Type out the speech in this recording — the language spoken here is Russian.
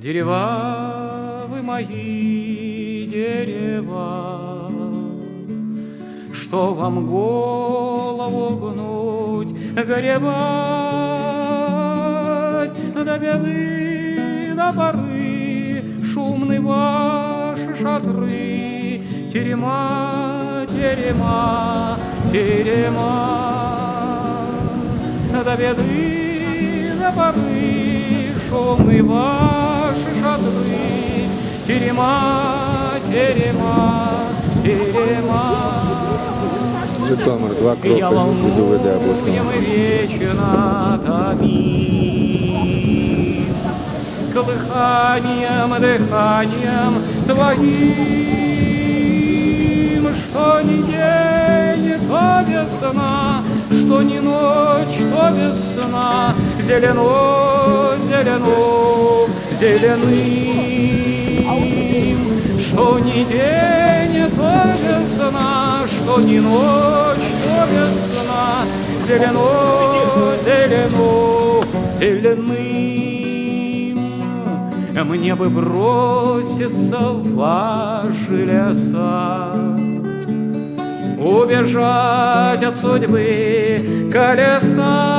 Дерева вы мои, дерева, Что вам голову гнуть, горевать До беды, до поры, шумны ваши шатры, Терема, терема, терема, До беды, до поры, шумны ваши Терема, терема, терема. Житомир, два кроки не доведе обласному. волнуем вечно томим, Колыханием, дыханием твоим, Что ни день, то весна, что ни ночь, то весна, Зелено, зелено, зеленым, Что ни день, то весна, что ни ночь, то весна, Зелено, зелено, зеленым. Мне бы броситься в ваши леса, Убежать от судьбы колеса,